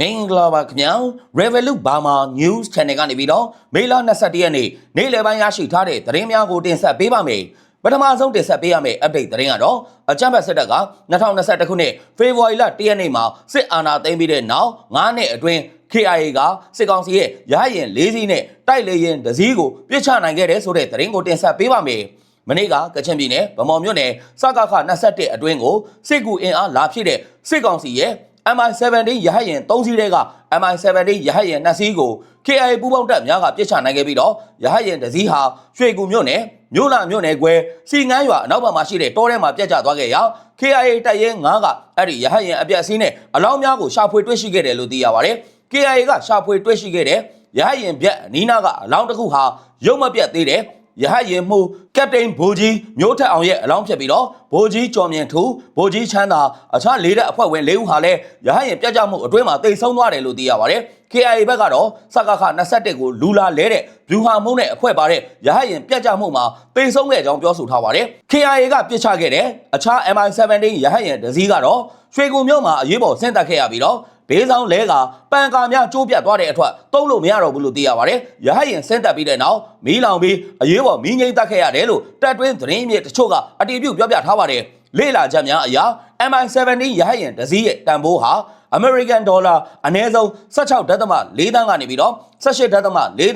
မင်္ဂလာပါခင်ဗျာ Revolut Burma News Channel ကနေပြီးတော့မေလ22ရက်နေ့နေ့လယ်ပိုင်းရရှိထားတဲ့သတင်းများကိုတင်ဆက်ပေးပါမယ်ပထမဆုံးတင်ဆက်ပေးရမယ့် update သတင်းကတော့အကြမ်းဖက်စစ်တပ်က2021ခုနှစ်ဖေဖော်ဝါရီလ1ရက်နေ့မှာစစ်အာဏာသိမ်းပြီးတဲ့နောက်9နှစ်အတွင်း KIA ကစစ်ကောင်စီရဲ့ရဟရင်၄စီးနဲ့တိုက်လေရင်တစ်စီးကိုပြစ်ချနိုင်ခဲ့တဲ့ဆိုတဲ့သတင်းကိုတင်ဆက်ပေးပါမယ်မနေ့ကကချင်ပြည်နယ်ဗမော်မြို့နယ်စကခ21အတွင်းကိုစစ်ကူအင်အားလာဖြစ်တဲ့စစ်ကောင်စီရဲ့ MI17 ရဟတ်ရင်3စီးတဲက MI17 ရဟတ်ရင်2စီးကို KIA ပူးပေါင်းတပ်များကပြစ်ချနိုင်ခဲ့ပြီးတော့ရဟတ်ရင်တစ်စီးဟာရွှေကူမြို့နယ်မြို့လာမြို့နယ်ကွဲစီငန်းရွာအနောက်ဘက်မှာရှိတဲ့တောထဲမှာပြတ်ကျသွားခဲ့ရာ KIA တပ်ရဲ9ကအဲ့ဒီရဟတ်ရင်အပြက်စီးနဲ့အလောင်းများကိုရှာဖွေတွေ့ရှိခဲ့တယ်လို့သိရပါတယ် KIA ကရှာဖွေတွေ့ရှိခဲ့တဲ့ရဟတ်ရင်ပြက်အနီးနားကအလောင်းတစ်ခုဟာရုပ်မပြတ်သေးတယ် ရဟတ်ရင်မှုကပတိန်ဘိုကြီးမျိုးထက်အောင်ရဲ့အလောင်းဖြစ်ပြီးတော့ဘိုကြီးကျော်မြင့်ထူဘိုကြီးချမ်းသာအခြားလေးတဲ့အဖွဲ့ဝင်၄ဦးဟာလည်းရဟတ်ရင်ပြတ်ကျမှုအတွင်းမှာတိတ်ဆုံးသွားတယ်လို့သိရပါတယ် KIA ဘက်ကတော့စကခ21ကိုလူလာလဲတဲ့ဗျူဟာမုံနဲ့အဖွဲ့ပါတဲ့ရဟတ်ရင်ပြတ်ကျမှုမှာတိတ်ဆုံးခဲ့ကြောင်းပြောဆိုထားပါတယ် KIA ကပြစ်ချခဲ့တဲ့အခြား MI17 ရဟတ်ရင်ဒဇီးကတော့ရွှေကူမြို့မှာအရေးပေါ်ဆင်းသက်ခဲ့ရပြီးတော့ ဘေးဆောင်လဲကပန်ကာများကျိုးပြတ်သွားတဲ့အထွက်တုံးလို့မရတော့ဘူးလို့သိရပါတယ်။ရဟတ်ရင်ဆင်းသက်ပြီးတဲ့နောက်မီးလောင်ပြီးအရေးပေါ်မီးငိမ့်တက်ခဲ့ရတယ်လို့တပ်တွင်းသတင်းမြစ်တချို့ကအတည်ပြုပြောပြထားပါတယ်။လေ့လာချက်များအရ MI17 ရဟတ်ရင်တစ်စီးရဲ့တန်ဖိုးဟာ American Dollar အနည်းဆုံး16.4တန်းကနေပြီးတော့18.4တ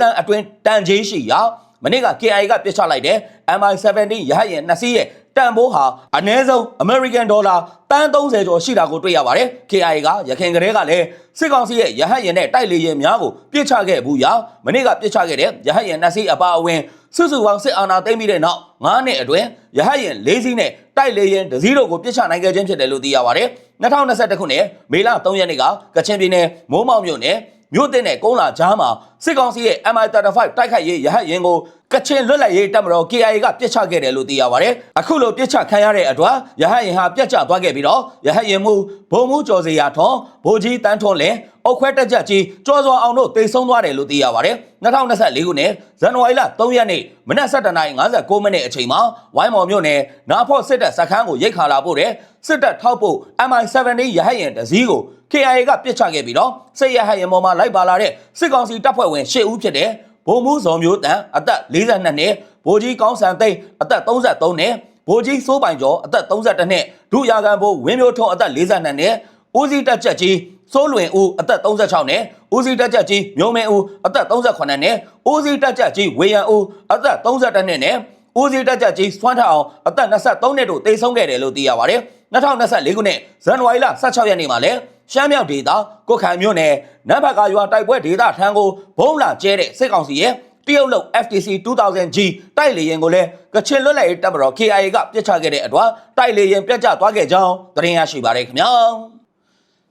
န်းအတွင်းတန်ကြေးရှိရာမနေ့က KI ကပြစ်ချလိုက်တဲ့ MI17 ရဟတ်ရင်နှစ်စီးရဲ့ တန်ဖိုးဟာအနည်းဆုံး American Dollar တန်း30ကျော်ရှိတာကိုတွေ့ရပါတယ်။ KI ကရခိုင်ကလေးကလည်းစစ်ကောင်စီရဲ့ရဟတ်ရင်နဲ့တိုက်လေရင်များကိုပြစ်ချခဲ့ဘူးရာမနေ့ကပြစ်ချခဲ့တဲ့ရဟတ်ရင်နှစ်စီးအပါအဝင်စုစုပေါင်းစစ်အာဏာသိမ်းပြီးတဲ့နောက်9နှစ်အတွင်းရဟတ်ရင်၄စီးနဲ့တိုက်လေရင်တစ်စီးတို့ကိုပြစ်ချနိုင်ခဲ့ခြင်းဖြစ်တယ်လို့သိရပါတယ်။2021ခုနှစ်မေလ3ရက်နေ့ကကချင်ပြည်နယ်မိုးမောက်မြို့နယ်မြို့တင်နဲ့ကုန်းလာကြားမှာစစ်ကောင်စီရဲ့ MI35 တိုက်ခိုက်ရေးရဟတ်ရင်ကို ကချင်လွတ်လပ်ရေးတပ်မတော် KIA ကပြစ်ချခဲ့တယ်လို့သိရပါတယ်။အခုလိုပြစ်ချခံရတဲ့အတွက်ရဟတ်ရင်ဟာပြတ်ကျသွားခဲ့ပြီးတော့ရဟတ်ရင်မူဘုံမှုကျော်စရာထွန်းဘိုကြီးတန်းထွန်းလင်အုတ်ခွဲတက်ကြကြီးကြောစွာအောင်တို့တိတ်ဆုံးသွားတယ်လို့သိရပါတယ်။2024ခုနှစ်ဇန်နဝါရီလ3ရက်နေ့မနက်7:59မိနစ်အချိန်မှာဝိုင်းမော်မြို့နယ်နာဖော့စစ်တပ်စခန်းကိုရိတ်ခါလာပို့တဲ့စစ်တပ်ထောက်ပို့ MI17 ရဟတ်ရင်တစည်းကို KIA ကပြစ်ချခဲ့ပြီးတော့စစ်ရဟတ်ရင်ပေါ်မှာလိုက်ပါလာတဲ့စစ်ကောင်စီတပ်ဖွဲ့ဝင်၈ဦးဖြစ်တဲ့ ဗိုလ်မှူးဇော်မျိုးတန်အသက်42နှစ်ဗိုလ်ကြီးကောင်းစံသိန်းအသက်33နှစ်ဗိုလ်ကြီးစိုးပိုင်ကျော်အသက်32နှစ်ဒုရာကန်ဘိုးဝင်းမျိုးထွန်းအသက်42နှစ်ဦးစီးတက်ချက်ကြီးစိုးလွင်ဦးအသက်36နှစ်ဦးစီးတက်ချက်ကြီးမျိုးမင်းဦးအသက်38နှစ်ဦးစီးတက်ချက်ကြီးဝေယံဦးအသက်32နှစ်နဲ့ဦးစီးတက်ချက်ကြီးစွမ်းထအောင်အသက်23နှစ်တို့တိတ်ဆုံးခဲ့တယ်လို့သိရပါတယ်2024ခုနှစ်ဇန်နဝါရီလ16ရက်နေ့မှာလည်း ရှမ်းမြောက်ဒေသကိုခိုင်မြို့နယ်နတ်ဘက်ကရွာတိုက်ပွဲဒေသထံကိုဘုံလာကျဲတဲ့စစ်ကောင်စီရဲ့တရုတ်လုံ FTC 2000G တိုက်လေရင်ကိုလည်းကချင်လွတ်လပ်ရေးတပ်မတော် KIA ကပြစ်ချခဲ့တဲ့အတွက်တိုက်လေရင်ပြတ်ကျသွားခဲ့ကြောင်းသတင်းရရှိပါရခင်ဗျာ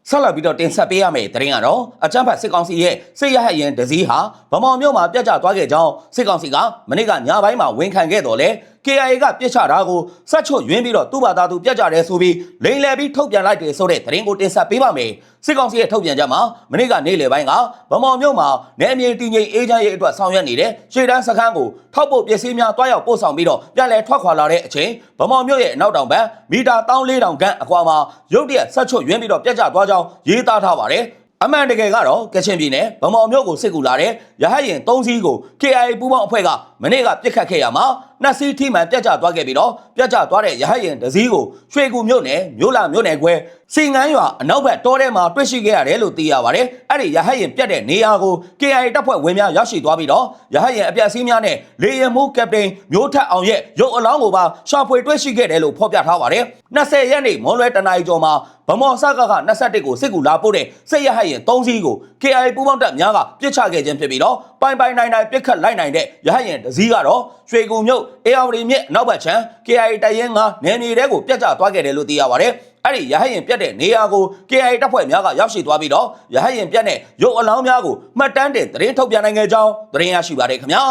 ဆက်လက်ပြီးတော့တင်ဆက်ပေးရမယ့်သတင်းကတော့အကြမ်းဖက်စစ်ကောင်စီရဲ့စစ်ရဟတ်ရင်ဒဇီးဟာဗမော်မြို့မှာပြတ်ကျသွားခဲ့ကြောင်းစစ်ကောင်စီကမနေ့ကညပိုင်းမှာဝန်ခံခဲ့တော်လဲ KIA ကပြစ်ချတာကိုစက်ချွတ်ယွင်းပြီးတော့သူ့ဘာသာသူပြတ်ကြတယ်ဆိုပြီးလိန်လည်ပြီးထုတ်ပြန်လိုက်တယ်ဆိုတဲ့သတင်းကိုတင်ဆက်ပေးပါမယ်စစ်ကောင်စီရဲ့ထုတ်ပြန်ချက်မှာမနေ့ကနေ့လယ်ပိုင်းကဗမော်မြို့မှာနယ်မြေတည်ငြိမ်အေးချမ်းရေးအတွက်ဆောင်ရွက်နေတဲ့ရှေ့တန်းစခန်းကိုထောက်ပို့ပစ္စည်းများတွားရောက်ပို့ဆောင်ပြီးတော့ပြန်လည်ထွက်ခွာလာတဲ့အချိန်ဗမော်မြို့ရဲ့အနောက်တောင်ဘက်မီတာ14000ခန့်အကွာမှာရုတ်တရက်ဆက်ချွတ်ယွင်းပြီးတော့ပြတ်ကျသွားကြောင်းရေးသားထားပါတယ်အမှန်တကယ်ကတော့ကချင်ပြည်နယ်ဗမော်မြို့ကိုစစ်ကူလာတဲ့ရဟတ်ရင်၃စီးကို KIA ပူးပေါင်းအဖွဲ့ကမနေ့ကပြစ်ခတ်ခဲ့ရမှာနှစ်စီးထိမှန်ပြတ်ကျသွားခဲ့ပြီးတော့ပြတ်ကျသွားတဲ့ရဟတ်ရင်တစ်စီးကိုရွှေကူမြို့နယ်မြို့လာမြို့နယ်ခွဲစီငန်းရွာအနောက်ဘက်တောထဲမှာတွေ့ရှိခဲ့ရတယ်လို့သိရပါတယ်အဲ့ဒီရဟတ်ရင်ပြတ်တဲ့နေရာကို KIA တပ်ဖွဲ့ဝင်များရောက်ရှိသွားပြီးတော့ရဟတ်ရင်အပြတ်စီးများနဲ့လေယာဉ်မှူးကပတိန်မျိုးထက်အောင်ရဲ့ရုပ်အလောင်းကိုပါရှာဖွေတွေ့ရှိခဲ့တယ်လို့ဖော်ပြထားပါတယ်20ရက်နေ့မွန်လွဲတနအီကျော်မှာဗမော်စကက21ကိုစစ်ကူလာပို့တဲ့စစ်ရဟတ်ရင်3စီးကို KIA ပူးပေါင်းတပ်များကပြစ်ချခဲ့ခြင်းဖြစ်ပြီးတော့ ပိုင်ပိုင်နိုင်နိုင်ပြစ်ခတ်လိုက်နိုင်တဲ့ရဟတ်ရင်တစ်စီးကတော့ရွှေကူမြို့အေယာဝတီမြစ်နောက်ဘက်ချမ်း KIA တရင်ကနယ်မြေတဲကိုပြတ်ကျသွားခဲ့တယ်လို့သိရပါတယ်အဲ့ဒီရဟရင်ပြတ်တဲ့နေရာကို KIA တပ်ဖွဲ့များကရောက်ရှိသွားပြီးတော့ရဟရင်ပြတ်တဲ့ရုပ်အလောင်းများကိုမှတ်တမ်းတင်သတင်းထုတ်ပြန်နိုင်ခဲ့ကြောင်းသတင်းရရှိပါတယ်ခင်ဗျာ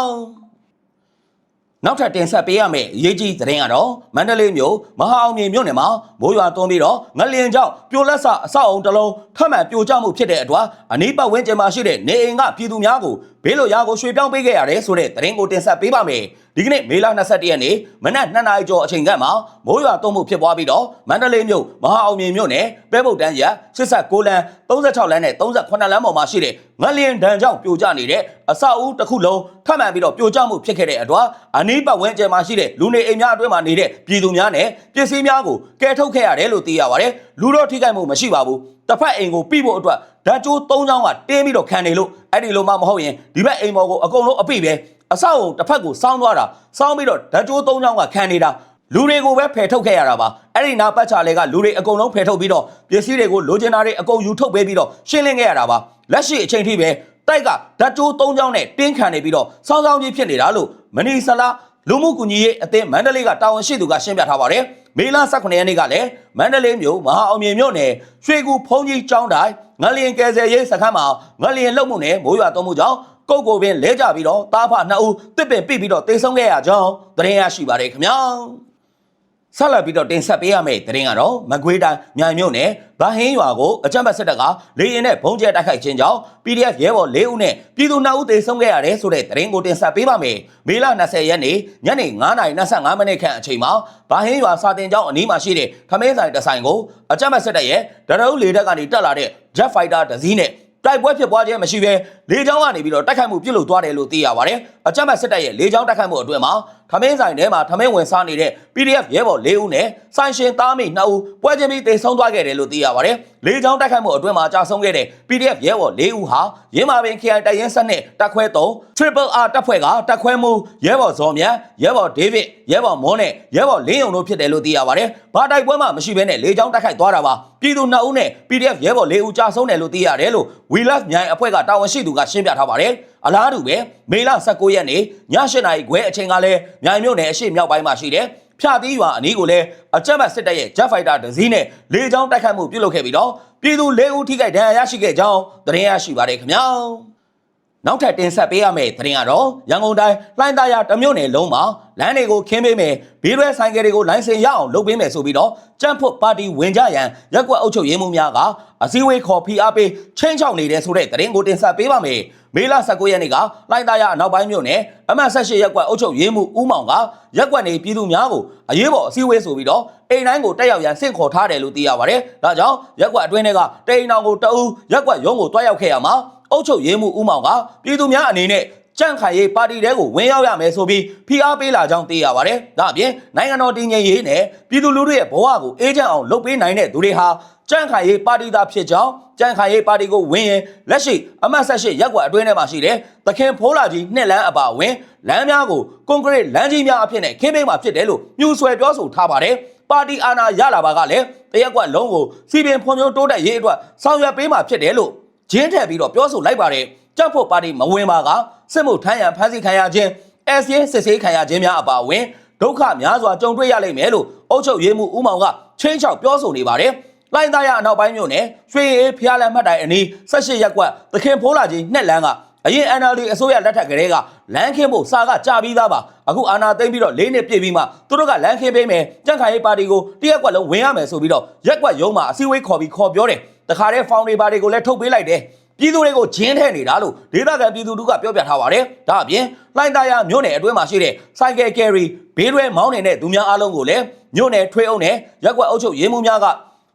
နောက်ထပ်တင်ဆက်ပေးရမယ့်အရေးကြီးသတင်းကတော့မန္တလေးမြို့မဟာအောင်မြေမြို့နယ်မှာမိုးရွာသွန်းပြီးတော့ငလျင်ကြောင့်ပြိုလက်ဆအဆောက်အုံတစ်လုံးထပ်မံပြိုကျမှုဖြစ်တဲ့အတွက်အနီးပတ်ဝန်းကျင်မှာရှိတဲ့နေအိမ်ကပြည်သူများကို ဘေးလိုရာကိုရွှေ့ပြောင်းပေးခဲ့ရတယ်ဆိုတဲ့သတင်းကိုတင်ဆက်ပေးပါမယ်ဒီကနေ့မေလ22ရက်နေ့မနက်2နာရီကျော်အချိန်ကမှမိုးရွာသွန်းမှုဖြစ်ပွားပြီးတော့မန္တလေးမြို့မဟာအောင်မြေမြို့နယ်ပဲဗုဒ္ဒန်းရက်89လမ်း36လမ်းနဲ့38လမ်းပေါ်မှာရှိတဲ့ငလျင်ဒဏ်ကြောင့်ပြိုကျနေတဲ့အဆောက်အဦတစ်ခုလုံးထပ်မံပြီးတော့ပြိုကျမှုဖြစ်ခဲ့တဲ့အတွက်အနီးပတ်ဝန်းကျင်မှာရှိတဲ့လူနေအိမ်များအတွင်းမှာနေတဲ့ပြည်သူများနဲ့ပစ္စည်းများကိုကယ်ထုတ်ခဲ့ရတယ်လို့သိရပါတယ်လူတော့ထိခိုက်မှုမရှိပါဘူးတစ်ဖက်အိမ်ကိုပြဖို့အတွက် ဓာတ်ကြိုး၃ချောင်းကတင်းပြီးတော့ခံနေလို့အဲ့ဒီလိုမှမဟုတ်ရင်ဒီဘက်အိမ်ပေါ်ကိုအကုန်လုံးအပိပဲအဆောက်အုံတစ်ဖက်ကိုစောင်းသွားတာစောင်းပြီးတော့ဓာတ်ကြိုး၃ချောင်းကခံနေတာလူတွေကိုပဲဖယ်ထုတ်ခဲ့ရတာပါအဲ့ဒီနာပတ်ချာလေကလူတွေအကုန်လုံးဖယ်ထုတ်ပြီးတော့ပစ္စည်းတွေကိုလိုချင်တာတွေအကုန်ယူထုတ်ပေးပြီးတော့ရှင်းလင်းခဲ့ရတာပါလက်ရှိအချိန်ထိပဲတိုက်ကဓာတ်ကြိုး၃ချောင်းနဲ့တင်းခံနေပြီးတော့စောင်းစောင်းကြီးဖြစ်နေတာလို့မနီဆလာလူမှုကူညီရေးအသင်းမန္တလေးကတာဝန်ရှိသူကရှင်းပြထားပါတယ်မေလ18ရက်နေ့ကလည်းမန္တလေးမြို့မဟာအောင်မြေမြို့နယ်ရွှေကူဖုံးကြီးကျောင်းတိုင်း ငလျင်ကယ်ဆယ်ရေးစခန်းမှာငလျင်လုံမှုနဲ့မိုးရွာသွန်းမှုကြောင့်ကုတ်ကိုပင်လဲကြပြီးတော့တားဖနှစ်ဦးတစ်ပင်ပြစ်ပြီးတော့တိတ်ဆုံးခဲ့ရကြောင်းသတင်းရရှိပါတယ်ခင်ဗျာ ဆက်လက်ပြီးတော့တင်ဆက်ပေးရမယ့်သတင်းကတော့မကွေးတိုင်းမြိုင်မြို့နယ်ဗဟင်းရွာကိုအကြမ်းဖက်စစ်တပ်ကလေရင်နဲ့ဘုံကျဲတိုက်ခိုက်ခြင်းကြောင့် PDF ရဲဘော်၄ဦးနဲ့ပြည်သူ2ဦးသေဆုံးခဲ့ရတယ်ဆိုတဲ့သတင်းကိုတင်ဆက်ပေးပါမယ်။မေလ20ရက်နေ့ညနေ9:25မိနစ်ခန့်အချိန်မှာဗဟင်းရွာစာတင်ကျောင်းအနီးမှာရှိတဲ့ခမင်းဆိုင်တစ်ဆိုင်ကိုအကြမ်းဖက်စစ်တပ်ရဲ့ဒရုပ်လေတပ်ကနေတက်လာတဲ့ Jet Fighter တစ်စီးနဲ့တိုက်ပွဲဖြစ်ပွားခြင်းမရှိဘဲလေကြောင်းကနေပြီးတော့တိုက်ခိုက်မှုပြုလုပ်သွားတယ်လို့သိရပါတယ်။အကြမ်းဖက်စစ်တပ်ရဲ့လေကြောင်းတိုက်ခိုက်မှုအတွင်းမှာထမင်းဆိုင်ထဲမှာထမင်းဝင်စားနေတဲ့ PDF ရဲဘော်၄ဦးနဲ့ဆိုင်ရှင်သားမိ2ဦးပွဲချင်းပြီးတေဆုံးသွားခဲ့တယ်လို့သိရပါတယ်။လေကြောင်းတိုက်ခိုက်မှုအတွင်းမှာကြာဆုံးခဲ့တဲ့ PDF ရဲဘော်၄ဦးဟာရင်းမာပင် KI တိုင်ရင်ဆက်နဲ့တက်ခွဲ3 Triple R တပ်ဖွဲ့ကတက်ခွဲမှုရဲဘော်ဇော်မြတ်ရဲဘော်ဒေးဗစ်ရဲဘော်မောနဲ့ရဲဘော်လင်းယုံတို့ဖြစ်တယ်လို့သိရပါတယ်။ဘာတိုက်ပွဲမှမရှိဘဲနဲ့လေကြောင်းတိုက်ခိုက်သွားတာပါ။ပြည်သူ2ဦးနဲ့ PDF ရဲဘော်၄ဦးကြာဆုံးတယ်လို့သိရတယ်လို့ We Love မြိုင်အဖွဲ့ကတာဝန်ရှိသူကရှင်းပြထားပါတယ်။ အလားတူပဲမေလ19ရက်နေ့ည8နာရီခွဲအချိန်ကလည်းမြိုင်မြို့နယ်အရှိမြောက်ပိုင်းမှာရှိတဲ့ဖြာတီးရွာအနီးကိုလည်းအကြမ်းဖက်စစ်တပ်ရဲ့ Jet Fighter တစ်စီးနဲ့လေကြောင်းတိုက်ခိုက်မှုပြုလုပ်ခဲ့ပြီးတော့ပြည်သူ၄ဦးထိခိုက်ဒဏ်ရာရရှိခဲ့ကြောင်းသတင်းရရှိပါတယ်ခင်ဗျာ။ နောက်ထပ်တင်ဆက်ပေးရမယ့်သတင်းကတော့ရန်ကုန်တိုင်းလှိုင်းသားရတမြို့နယ်လုံးမှာလမ်းတွေကိုခင်းပေးမယ်ဘေးရွဲဆိုင်ကယ်တွေကိုလိုင်စင်ရအောင်လုပ်ပေးမယ်ဆိုပြီးတော့ကြမ်းဖွတ်ပါတီဝင်ကြရန်ရက်ကွက်အုပ်ချုပ်ရေးမှူးများကအစည်းအဝေးခေါ်ဖိအားပေးချင်းချောက်နေတဲ့ဆိုတဲ့သတင်းကိုတင်ဆက်ပေးပါမယ်မေလ19ရက်နေ့ကလှိုင်းသားရအနောက်ပိုင်းမြို့နယ်အမှတ်18ရက်ကွက်အုပ်ချုပ်ရေးမှူးဦးမောင်ကရက်ကွက်နေပြည်သူများကိုအရေးပေါ်အစည်းအဝေးဆိုပြီးတော့အိမ်တိုင်းကိုတက်ရောက်ရန်ဆင့်ခေါ်ထားတယ်လို့သိရပါတယ်ဒါကြောင့်ရက်ကွက်အတွင်းတွေကတိန်အောင်ကိုတအူးရက်ကွက်ရုံးကိုတွားရောက်ခဲ့ရမှာ အုပ်ချုပ်ရေးမှူးဦးမောင်ကပြည်သူများအနေနဲ့ကြန့်ခိုင်ရေးပါတီတဲကိုဝင်ရောက်ရမယ်ဆိုပြီးဖိအားပေးလာကြောင်းသိရပါတယ်။ဒါအပြင်နိုင်ငံတော်တည်ငြိမ်ရေးနဲ့ပြည်သူလူထုရဲ့ဘဝကိုအေးချမ်းအောင်လုပ်ပေးနိုင်တဲ့သူတွေဟာကြန့်ခိုင်ရေးပါတီသားဖြစ်ကြောင်းကြန့်ခိုင်ရေးပါတီကိုဝင်ရင်လက်ရှိအမတ်ဆက်ရှိရက်ကွက်အတွင်းထဲမှာရှိတဲ့သခင်ဖိုးလာကြီးနှစ်လမ်းအပါအဝင်လမ်းများကိုကွန်ကရစ်လမ်းကြီးများအဖြစ်နဲ့ခင်းပေးမှာဖြစ်တယ်လို့မြူဆွဲပြောဆိုထားပါတယ်။ပါတီအာဏာရလာပါကလည်းတရက်ကွက်လုံးကိုစီပင်ဖွံ့ဖြိုးတိုးတက်ရေးအတွက်ဆောင်ရွက်ပေးမှာဖြစ်တယ်လို့ ဂျင်းထည့်ပြီးတော့ပြောဆိုလိုက်ပါတယ်။ကြောက်ဖို့ပါတီမဝင်ပါကစစ်မှုထမ်းရန်ဖမ်းဆီးခံရခြင်းအစင်းစစ်ဆေးခံရခြင်းများအပါအဝင်ဒုက္ခများစွာကြုံတွေ့ရလိမ့်မယ်လို့အုပ်ချုပ်ရေးမှူးဦးမောင်ကချင်းချောက်ပြောဆိုနေပါတယ်။လိုင်းသားရအနောက်ပိုင်းမြို့နယ်ရွှေအေးဖျားလမ်းမှတ်တိုင်အနီး18ရက်ကွက်သခင်ဖိုးလာကြီးနှစ်လမ်းကအရင် NLD အစိုးရလက်ထက်ကလေးကလမ်းခင်းဖို့စာကကြာပြီးသားပါအခုအာဏာသိမ်းပြီးတော့လေးနှစ်ပြည့်ပြီးမှသူတို့ကလမ်းခင်းပေးမယ်ကြန့်ခိုင်ရေးပါတီကိုတရက်ကွက်လုံးဝင်ရမယ်ဆိုပြီးတော့ရက်ကွက်ရုံးမှာအစည်းအဝေးခေါ်ပြီးခေါ်ပြောတယ် တခါတည်းဖောင်တွေပါတွေကိုလည်းထုတ်ပေးလိုက်တယ်ပြည်သူတွေကိုဂျင်းထဲနေတာလို့ဒေသခံပြည်သူတို့ကပြောပြထားပါတယ်။ဒါအပြင်လှိုင်းသားရမြို့နယ်အတွင်းမှာရှိတဲ့စိုက်ကယ်ကယ်ရီဘေးရွဲမောင်းနေတဲ့သူများအားလုံးကိုလည်းမြို့နယ်ထွေးအောင်နဲ့ရက်ကွက်အုပ်ချုပ်ရေးမှူးများက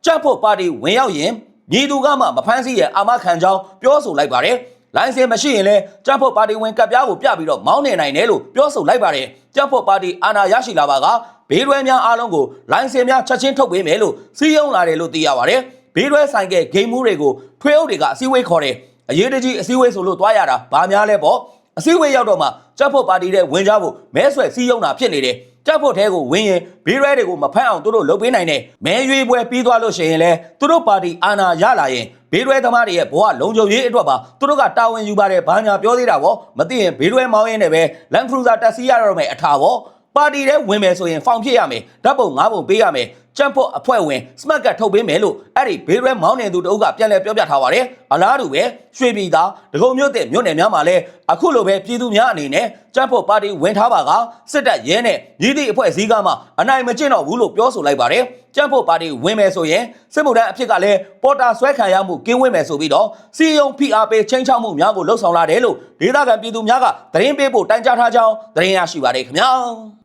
ကြက်ဖို့ပါတီဝင်ရောက်ရင်ညီသူကမှမဖမ်းဆီးရအာမခံကြောင်းပြောဆိုလိုက်ပါတယ်။လိုင်စင်မရှိရင်လည်းကြက်ဖို့ပါတီဝင်ကပ်ပြားကိုပြပြီးတော့မောင်းနေနိုင်တယ်လို့ပြောဆိုလိုက်ပါတယ်။ကြက်ဖို့ပါတီအာဏာရရှိလာပါကဘေးရွဲများအားလုံးကိုလိုင်စင်များချက်ချင်းထုတ်ပေးမယ်လို့စီးရုံးလာတယ်လို့သိရပါတယ်။ ဘေးရွဲဆိုင်ကယ်ဂိမ်းမှုတွေကိုထွေးအုပ်တွေကအစည်းအဝေးခေါ်တယ်အရေးတကြီးအစည်းအဝေးဆိုလို့တွားရတာဘာများလဲပေါ့အစည်းအဝေးရောက်တော့မှကြက်ဖို့ပါတီတဲ့ဝင်ကြဖို့မဲဆွဲစည်းရုံးတာဖြစ်နေတယ်ကြက်ဖို့ထဲကိုဝင်ရင်ဘေးရဲတွေကိုမဖမ်းအောင်သူတို့လုပ်ပေးနိုင်တယ်မဲရွေးပွဲပြီးသွားလို့ရှိရင်လဲသူတို့ပါတီအာဏာရလာရင်ဘေးရဲသမားတွေရဲ့ဘဝလုံခြုံရေးအတွက်ပါသူတို့ကတာဝန်ယူပါတယ်ဘာညာပြောသေးတာဗောမသိရင်ဘေးရဲမောင်းရင်းနဲ့ပဲလန်ခရူဇာတက်စီရတော့မယ်အထာဗောပါတီထဲဝင်မယ်ဆိုရင်ဖောင်ဖြစ်ရမယ်ဓာတ်ပုံ၅ပုံပေးရမယ် ကြံ့ဖို့အဖွဲ့ဝင် smart ကတ်ထုတ်ပေးမယ်လို့အဲ့ဒီဘေးရဲမောင်းနေသူတအုပ်ကပြန်လည်ပြောပြထားပါတယ်အလားတူပဲရွှေပြည်သာဒဂုံမြို့တဲ့မြို့နယ်များမှာလည်းအခုလိုပဲပြည်သူများအနေနဲ့ကြံ့ဖို့ပါတီဝင်ထားပါကစစ်တပ်ရဲနဲ့ရည်သည့်အဖွဲ့အစည်းကမှအနိုင်မကျင့်တော့ဘူးလို့ပြောဆိုလိုက်ပါတယ်ကြံ့ဖို့ပါတီဝင်မယ်ဆိုရင်စစ်မှုထမ်းအဖြစ်ကလည်းပေါ်တာဆွဲခံရမှုကင်းဝေးမယ်ဆိုပြီးတော့စီယုံ PRP ချင်းချောက်မှုများကိုလှုပ်ဆောင်လာတယ်လို့ဒေသခံပြည်သူများကသတင်းပေးဖို့တိုင်ကြားထားကြောင်းသတင်းရရှိပါတယ်ခင်ဗျာ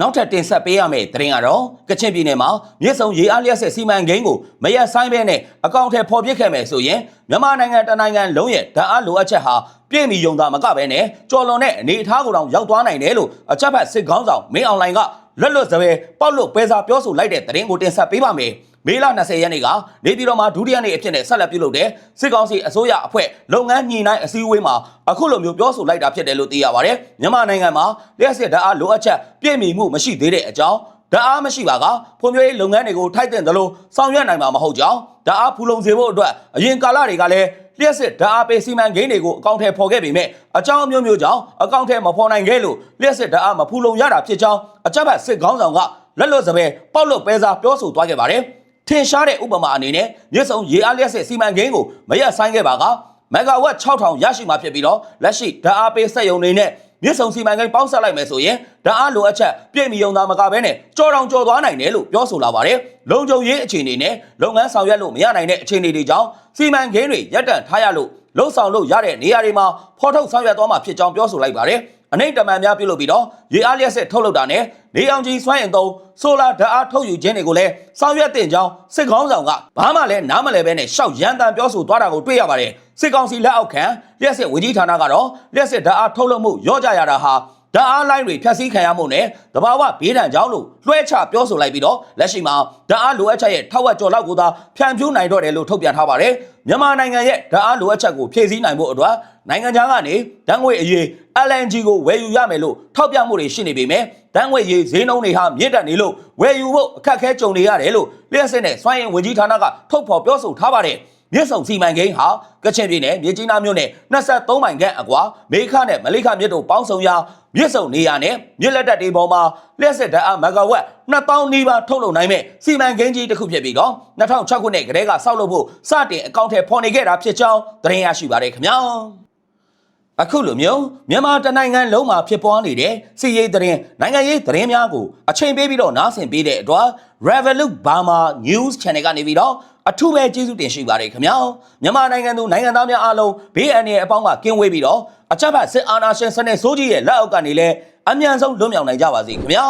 နောက်ထပ်တင်ဆက်ပေးရမယ့်သတင်းကတော့ကချင်ပြည်နယ်မှာမြစ်ဆုံရေအားလျက်စစ်စီမံကိန်းကိုမရက်ဆိုင်ပဲနဲ့အကောင့်ထဲပေါ်ပစ်ခဲ့မယ်ဆိုရင်မြန်မာနိုင်ငံတနိုင်ငံလုံးရဲ့ဓာတ်အားလိုအပ်ချက်ဟာပြည့်မီယုံသားမကပဲနဲ့ကြော်လွန်တဲ့အနေအထားကိုတောင်ရောက်သွားနိုင်တယ်လို့အချက်ဖက်စစ်ခေါင်းဆောင်မင်းအွန်လိုင်းက လွတ်လွတ်စပယ်ပေါက်လွတ်ပဲစာပြောဆိုလိုက်တဲ့သတင်းကိုတင်ဆက်ပေးပါမယ်။မေလ20ရက်နေ့ကနေပြည်တော်မှာဒုတိယနေ့အဖြစ်နဲ့ဆက်လက်ပြုလုပ်တဲ့စစ်ကောင်စီအစိုးရအဖွဲ့လုပ်ငန်းညှိနှိုင်းအစည်းအဝေးမှာအခုလိုမျိုးပြောဆိုလိုက်တာဖြစ်တယ်လို့သိရပါတယ်။မြန်မာနိုင်ငံမှာလျှက်စစ်ဓာတ်အားလိုအပ်ချက်ပြည့်မီမှုမရှိသေးတဲ့အကြောင်းဓာတ်အားမရှိပါကဖွံ့ဖြိုးရေးလုပ်ငန်းတွေကိုထိုက်တဲ့သလိုဆောင်ရွက်နိုင်မှာမဟုတ်ကြောင်းဓာတ်အားဖူလုံစေဖို့အတွက်အရင်ကာလတွေကလည်း လျှက်စစ်ဓာတ်အားပေးစီမံကိန်းတွေကိုအကောင့်ထဲပေါ်ခဲ့ပေမဲ့အကြောင်းအမျိုးမျိုးကြောင့်အကောင့်ထဲမပေါ်နိုင်ခဲ့လို့လျှက်စစ်ဓာတ်အားမဖူလုံရတာဖြစ်ကြောင်းအချက်ဘတ်စစ်ခေါင်းဆောင်ကလက်လွတ်စပယ်ပေါက်လွတ်ပဲစားပြောဆိုသွားခဲ့ပါတယ်။ထင်ရှားတဲ့ဥပမာအနေနဲ့မြစ်ဆုံရေအားလျှက်စစ်စီမံကိန်းကိုမရက်ဆိုင်ခဲ့ပါကမဂါဝတ်6000ရရှိမှာဖြစ်ပြီးတော့လက်ရှိဓာတ်အားပေးစက်ရုံတွေနဲ့ မြစ်ဆုံစီမံကိန်းပေါင်းဆက်လိုက်မယ်ဆိုရင်ဓာတ်အားလိုအပ်ချက်ပြည့်မီုံသားမကဘဲနဲ့ကြော်တောင်ကြော်သွားနိုင်တယ်လို့ပြောဆိုလာပါတယ်။လုံခြုံရေးအခြေအနေနဲ့လုပ်ငန်းဆောင်ရွက်လို့မရနိုင်တဲ့အခြေအနေတွေကြောင့်စီမံကိန်းတွေရပ်တန့်ထားရလို့လုံဆောင်လို့ရတဲ့နေရာတွေမှာဖော်ထုတ်ဆောင်ရွက်သွားမှာဖြစ်ကြောင်းပြောဆိုလိုက်ပါတယ်။ အနိမ့်တမန်များပြုလုပ်ပြီးတော့ရေအားလျက်စစ်ထုတ်လုပ်တာနဲ့နေအောင်ကြီးစွမ်းအင်သုံးဆိုလာဓာတ်အားထုတ်ယူခြင်းတွေကိုလည်းဆောင်ရွက်တင်ကြောင်းစစ်ကောင်းဆောင်ကဘာမှလည်းနားမလဲပဲနဲ့ရှောက်ရမ်းတမ်းပြောဆိုသွားတာကိုတွေ့ရပါတယ်စစ်ကောင်စီလက်အောက်ခံလျက်စစ်ဝေကြီးဌာနကတော့လျက်စစ်ဓာတ်အားထုတ်လုပ်မှုရော့ကြရတာဟာ ဓာတ်အားလိုင်းတွေဖြတ်စည်းခံရမှုနဲ့တဘာဝဘေးဒဏ်ကြောင့်လို့လွှဲချပြောဆိုလိုက်ပြီးတော့လက်ရှိမှာဓာတ်အားလိုအပ်ချက်ရဲ့ထောက်ဝက်ကျော်လောက်ကိုသာဖြန့်ဖြူးနိုင်တော့တယ်လို့ထုတ်ပြန်ထားပါတယ်မြန်မာနိုင်ငံရဲ့ဓာတ်အားလိုအပ်ချက်ကိုဖြည့်ဆည်းနိုင်ဖို့အတွက်နိုင်ငံခြားကနေဓာတ်ငွေအရေး LNG ကိုဝယ်ယူရမယ်လို့ထောက်ပြမှုတွေရှိနေပေမဲ့ဓာတ်ငွေရေးဈေးနှုန်းတွေဟာမြင့်တက်နေလို့ဝယ်ယူဖို့အခက်အခဲကြုံနေရတယ်လို့လျှက်စစ်နဲ့စွမ်းအင်ဝန်ကြီးဌာနကထုတ်ဖော်ပြောဆိုထားပါတယ် မြစ်ဆုံစီမံကိန်းဟာကချင်ပြည်နယ်မြေကြီးနားမြို့နယ်23မိုင်ခန့်အကွာမေခနဲ့မလိခမြစ်တို့ပေါင်းစုံရာမြစ်ဆုံနေရာနဲ့မြစ်လက်တက်တွေပေါ်မှာလျှက်စစ်ဓာတ်အားမဂါဝက်2000နီးပါးထုတ်လုပ်နိုင်မဲ့စီမံကိန်းကြီးတစ်ခုဖြစ်ပြီးတော့2006ခုနှစ်ကတည်းကဆောက်လုပ်ဖို့စတင်အကောင့်ထဲပေါ်နေခဲ့တာဖြစ်ကြောင်းသတင်းရရှိပါတယ်ခင်ဗျာအခုလိုမျိုးမြန်မာတနိုင်ငံလုံးမှာဖြစ်ပွားနေတဲ့စီးရေးသတင်းနိုင်ငံရေးသတင်းများကိုအချိန်ပေးပြီးတော့နားဆင်ပေးတဲ့အတွက် Revolut Burma News Channel ကနေပြီးတော့ အထူးပဲကျေးဇူးတင်ရှိပါတယ်ခင်ဗျာမြန်မာနိုင်ငံသူနိုင်ငံသားများအားလုံးဘေးအန္တရာယ်အပေါင်းကကင်းဝေးပြီးတော့အကြမ်းဖက်စစ်အာဏာရှင်စနစ်ဆိုးကြီးရဲ့လက်အောက်ကနေလည်းအမြန်ဆုံးလွတ်မြောက်နိုင်ကြပါစေခင်ဗျာ